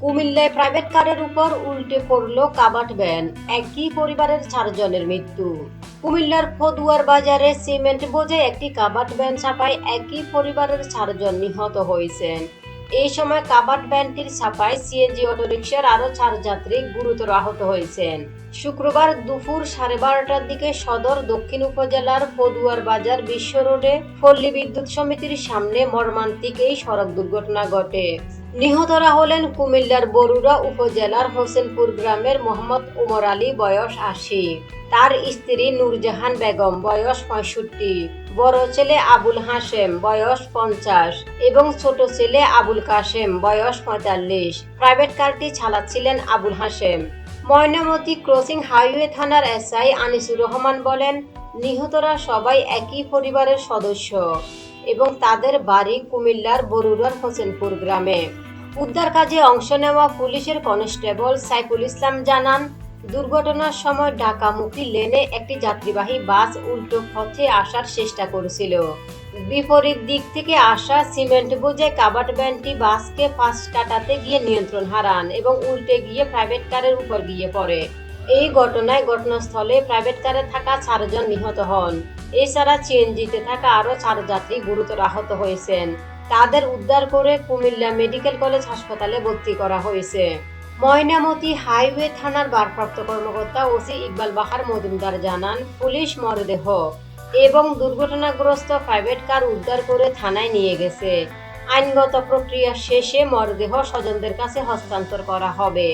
কুমিল্লায় প্রাইভেট কারের উপর উল্টে পড়ল কাবাট ভ্যান একই পরিবারের চারজনের মৃত্যু। কুমিল্লার ফদুয়ার বাজারে সিমেন্ট বোঝায় একটি কাবাট ভ্যান চাপায় একই পরিবারের চারজন নিহত হয়েছেন। এই সময় কাবাট ভ্যানটির ছাপায় সিএনজি অটোরিকশার আরও চার যাত্রী গুরুতর আহত হয়েছেন। শুক্রবার দুপুর সাড়ে বারোটার দিকে সদর দক্ষিণ উপজেলার পদুয়ার বাজার বিশ্ব রোডে পল্লী বিদ্যুৎ সমিতির সামনে মর্মান্তিক এই সড়ক দুর্ঘটনা ঘটে। নিহতরা হলেন কুমিল্লার বরুড়া উপজেলার হোসেনপুর গ্রামের মোহাম্মদ উমর আলী, বয়স আশি। তার স্ত্রী নূরজাহান বেগম, বয়স পঁয়ষট্টি। বড় ছেলে আবুল হাসেম বয়স পঞ্চাশ। এবং ছোট ছেলে আবুল কাশেম, বয়স পঁয়তাল্লিশ। প্রাইভেট কারটি চালাচ্ছিলেন আবুল হাসেম ময়নামতি ক্রসিং হাইওয়ে থানার এসআই আনিসুর রহমান বলেন, নিহতরা সবাই একই পরিবারের সদস্য। এবং তাদের বাড়ি কুমিল্লার বরুড়ার হোসেনপুর গ্রামে। উদ্ধার কাজে অংশ নেওয়া পুলিশের কনস্টেবল সাইফুল ইসলাম জানান, দুর্ঘটনার সময় ঢাকামুখী লেনে একটি যাত্রীবাহী বাস উল্টো পথে আসার চেষ্টা করেছিল। বিপরীত দিক থেকে আসা সিমেন্ট বোঝে কাবাট ভ্যানটি বাসকে পাশ কাটাতে গিয়ে নিয়ন্ত্রণ হারান এবং উল্টে গিয়ে প্রাইভেট কারের উপর গিয়ে পড়ে। এই ঘটনায় ঘটনাস্থলে প্রাইভেট কারে থাকা চারজন নিহত হন। এছাড়া সিএনজিতে থাকা আরও চার যাত্রী গুরুতর আহত হয়েছেন। তাদের উদ্ধার করে কুমিল্লা মেডিকেল কলেজ হাসপাতালে ভর্তি করা হয়েছে। ময়নামতি হাইওয়ে থানার ভারপ্রাপ্ত কর্মকর্তা ওসি ইকবাল বাহার মজুমদার জানান, পুলিশ মরদেহ এবং দুর্ঘটনাগ্রস্ত প্রাইভেট কার উদ্ধার করে থানায় নিয়ে গেছে। আইনগত প্রক্রিয়া শেষে মরদেহ স্বজনদের কাছে হস্তান্তর করা হবে।